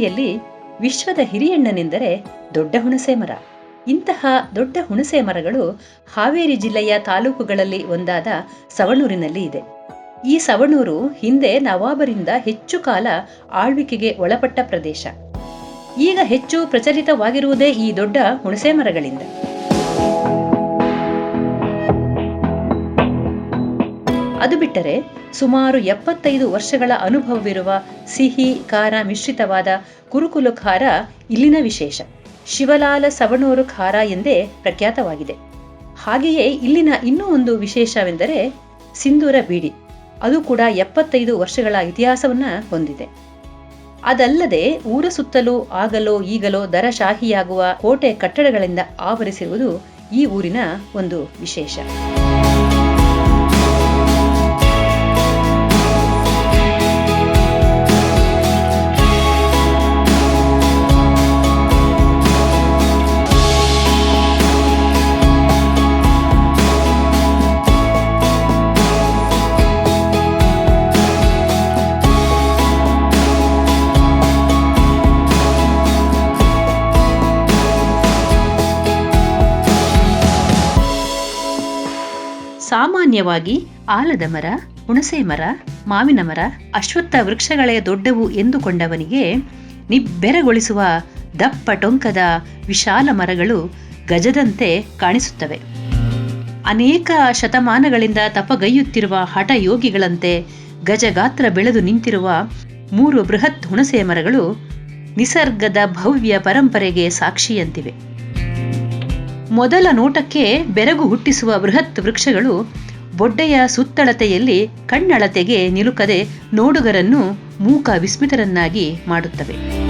ಬೇಸಿಗೆಯಲ್ಲಿ ವಿಶ್ವದ ಹಿರಿಯಣ್ಣನೆಂದರೆ ದೊಡ್ಡ ಹುಣಸೆ ಮರ. ಇಂತಹ ದೊಡ್ಡ ಹುಣಸೆ ಮರಗಳು ಹಾವೇರಿ ಜಿಲ್ಲೆಯ ತಾಲೂಕುಗಳಲ್ಲಿ ಒಂದಾದ ಸವಣೂರಿನಲ್ಲಿ ಇದೆ. ಈ ಸವಣೂರು ಹಿಂದೆ ನವಾಬರಿಂದ ಹೆಚ್ಚು ಕಾಲ ಆಳ್ವಿಕೆಗೆ ಒಳಪಟ್ಟ ಪ್ರದೇಶ. ಈಗ ಹೆಚ್ಚು ಪ್ರಚಲಿತವಾಗಿರುವುದೇ ಈ ದೊಡ್ಡ ಹುಣಸೆ ಮರಗಳಿಂದ. ಅದು ಬಿಟ್ಟರೆ ಸುಮಾರು ಎಪ್ಪತ್ತೈದು ವರ್ಷಗಳ ಅನುಭವವಿರುವ ಸಿಹಿ, ಖಾರ ಮಿಶ್ರಿತವಾದ ಕುರುಕುಲು ಖಾರ ಇಲ್ಲಿನ ವಿಶೇಷ. ಶಿವಲಾಲ ಸವಣೂರು ಖಾರ ಎಂದೇ ಪ್ರಖ್ಯಾತವಾಗಿದೆ. ಹಾಗೆಯೇ ಇಲ್ಲಿನ ಇನ್ನೂ ಒಂದು ವಿಶೇಷವೆಂದರೆ ಸಿಂಧೂರ ಬೀಡಿ. ಅದು ಕೂಡ ಎಪ್ಪತ್ತೈದು ವರ್ಷಗಳ ಇತಿಹಾಸವನ್ನ ಹೊಂದಿದೆ. ಅದಲ್ಲದೆ ಊರ ಸುತ್ತಲೂ ಆಗಲೋ ಈಗಲೋ ದರಶಾಹಿಯಾಗುವ ಕೋಟೆ ಕಟ್ಟಡಗಳಿಂದ ಆವರಿಸಿರುವುದು ಈ ಊರಿನ ಒಂದು ವಿಶೇಷ. ಸಾಮಾನ್ಯವಾಗಿ ಆಲದ ಮರ, ಹುಣಸೆ ಮರ, ಮಾವಿನ ಮರ, ಅಶ್ವತ್ಥ ವೃಕ್ಷಗಳೇ ದೊಡ್ಡವು ಎಂದುಕೊಂಡವನಿಗೆ ನಿಬ್ಬೆರಗೊಳಿಸುವ ದಪ್ಪ ಟೊಂಕದ ವಿಶಾಲ ಮರಗಳು ಗಜದಂತೆ ಕಾಣಿಸುತ್ತವೆ. ಅನೇಕ ಶತಮಾನಗಳಿಂದ ತಪಗೈಯುತ್ತಿರುವ ಹಠ ಯೋಗಿಗಳಂತೆ ಗಜಗಾತ್ರ ಬೆಳೆದು ನಿಂತಿರುವ ಮೂರು ಬೃಹತ್ ಹುಣಸೆ ಮರಗಳು ನಿಸರ್ಗದ ಭವ್ಯ ಪರಂಪರೆಗೆ ಸಾಕ್ಷಿಯಂತಿವೆ. ಮೊದಲ ನೋಟಕ್ಕೆ ಬೆರಗು ಹುಟ್ಟಿಸುವ ಬೃಹತ್ ವೃಕ್ಷಗಳು ಬೊಡ್ಡೆಯ ಸುತ್ತಳತೆಯಲ್ಲಿ ಕಣ್ಣಳತೆಗೆ ನಿಲುಕದೆ ನೋಡುಗರನ್ನು ಮೂಕ ವಿಸ್ಮಿತರನ್ನಾಗಿ ಮಾಡುತ್ತವೆ.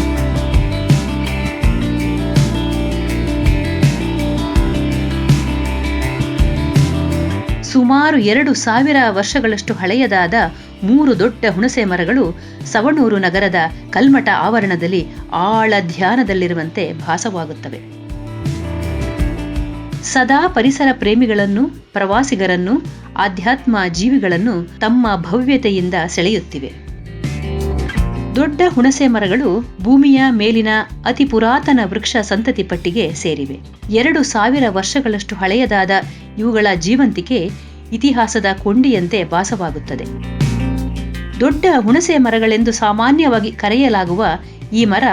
ಸುಮಾರು ಎರಡು ಸಾವಿರ ವರ್ಷಗಳಷ್ಟು ಹಳೆಯದಾದ ಮೂರು ದೊಡ್ಡ ಹುಣಸೆ ಮರಗಳು ಸವಣೂರು ನಗರದ ಕಲ್ಮಠ ಆವರಣದಲ್ಲಿ ಆಳ ಧ್ಯಾನದಲ್ಲಿರುವಂತೆ ಭಾಸವಾಗುತ್ತವೆ. ಸದಾ ಪರಿಸರ ಪ್ರೇಮಿಗಳನ್ನು, ಪ್ರವಾಸಿಗರನ್ನು, ಆಧ್ಯಾತ್ಮ ಜೀವಿಗಳನ್ನು ತಮ್ಮ ಭವ್ಯತೆಯಿಂದ ಸೆಳೆಯುತ್ತಿವೆ. ದೊಡ್ಡ ಹುಣಸೆ ಮರಗಳು ಭೂಮಿಯ ಮೇಲಿನ ಅತಿ ಪುರಾತನ ವೃಕ್ಷ ಸಂತತಿ ಪಟ್ಟಿಗೆ ಸೇರಿವೆ. ಎರಡು ಸಾವಿರ ವರ್ಷಗಳಷ್ಟು ಹಳೆಯದಾದ ಇವುಗಳ ಜೀವಂತಿಕೆ ಇತಿಹಾಸದ ಕೊಂಡಿಯಂತೆ ಭಾಸವಾಗುತ್ತದೆ ದೊಡ್ಡ ಹುಣಸೆ ಮರಗಳೆಂದು ಸಾಮಾನ್ಯವಾಗಿ ಕರೆಯಲಾಗುವ ಈ ಮರ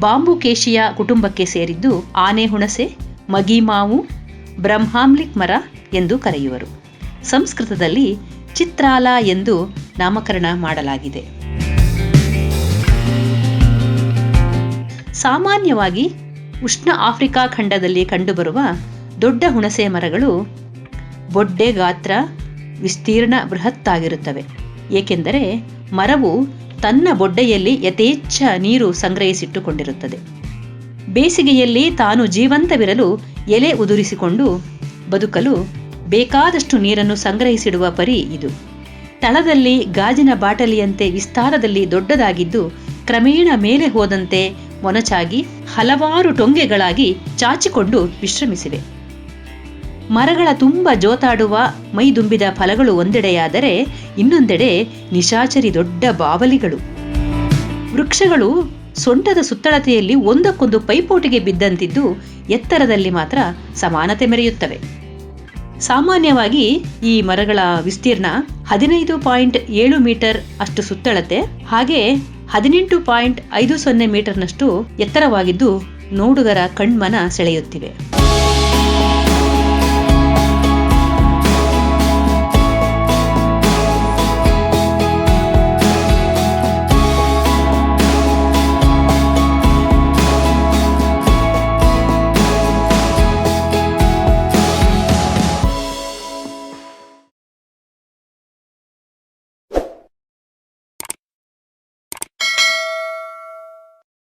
ಬಾಂಬುಕೇಶಿಯ ಕುಟುಂಬಕ್ಕೆ ಸೇರಿದ್ದು ಆನೆ ಹುಣಸೆ ಮಗಿಮಾವು ಬ್ರಹ್ಮಾಮ್ಲಿಕ್ ಮರ ಎಂದು ಕರೆಯುವರು. ಸಂಸ್ಕೃತದಲ್ಲಿ ಚಿತ್ರಾಲ ಎಂದು ನಾಮಕರಣ ಮಾಡಲಾಗಿದೆ. ಸಾಮಾನ್ಯವಾಗಿ ಉಷ್ಣ ಆಫ್ರಿಕಾ ಖಂಡದಲ್ಲಿ ಕಂಡುಬರುವ ದೊಡ್ಡ ಹುಣಸೆ ಮರಗಳು ಬೊಡ್ಡೆ ಗಾತ್ರ ವಿಸ್ತೀರ್ಣ ಬೃಹತ್ತಾಗಿರುತ್ತವೆ. ಏಕೆಂದರೆ ಮರವು ತನ್ನ ಬೊಡ್ಡೆಯಲ್ಲಿ ಯಥೇಚ್ಛ ನೀರು ಸಂಗ್ರಹಿಸಿಟ್ಟುಕೊಂಡಿರುತ್ತದೆ. ಬೇಸಿಗೆಯಲ್ಲಿ ತಾನು ಜೀವಂತವಿರಲು ಎಲೆ ಉದುರಿಸಿಕೊಂಡು ಬದುಕಲು ಬೇಕಾದಷ್ಟು ನೀರನ್ನು ಸಂಗ್ರಹಿಸಿಡುವ ಪರಿ ಇದು. ತಳದಲ್ಲಿ ಗಾಜಿನ ಬಾಟಲಿಯಂತೆ ವಿಸ್ತಾರದಲ್ಲಿ ದೊಡ್ಡದಾಗಿದ್ದು ಕ್ರಮೇಣ ಮೇಲೆ ಹೋದಂತೆ ಮೊನಚಾಗಿ ಹಲವಾರು ಟೊಂಗೆಗಳಾಗಿ ಚಾಚಿಕೊಂಡು ವಿಶ್ರಮಿಸಿವೆ. ಮರಗಳ ತುಂಬ ಜೋತಾಡುವ ಮೈದುಂಬಿದ ಫಲಗಳು ಒಂದೆಡೆಯಾದರೆ ಇನ್ನೊಂದೆಡೆ ನಿಶಾಚರಿ ದೊಡ್ಡ ಬಾವಲಿಗಳು. ವೃಕ್ಷಗಳು ಸೊಂಟದ ಸುತ್ತಳತೆಯಲ್ಲಿ ಒಂದಕ್ಕೊಂದು ಪೈಪೋಟಿಗೆ ಬಿದ್ದಂತಿದ್ದು ಎತ್ತರದಲ್ಲಿ ಮಾತ್ರ ಸಮಾನತೆ ಮೆರೆಯುತ್ತವೆ. ಸಾಮಾನ್ಯವಾಗಿ ಈ ಮರಗಳ ವಿಸ್ತೀರ್ಣ ಹದಿನೈದು ಪಾಯಿಂಟ್ ಏಳು ಮೀಟರ್ ಅಷ್ಟು ಸುತ್ತಳತೆ, ಹಾಗೆ ಹದಿನೆಂಟು ಪಾಯಿಂಟ್ ಐದು ಸೊನ್ನೆ ಮೀಟರ್ನಷ್ಟು ಎತ್ತರವಾಗಿದ್ದು ನೋಡುಗರ ಕಣ್ಮನ ಸೆಳೆಯುತ್ತಿವೆ.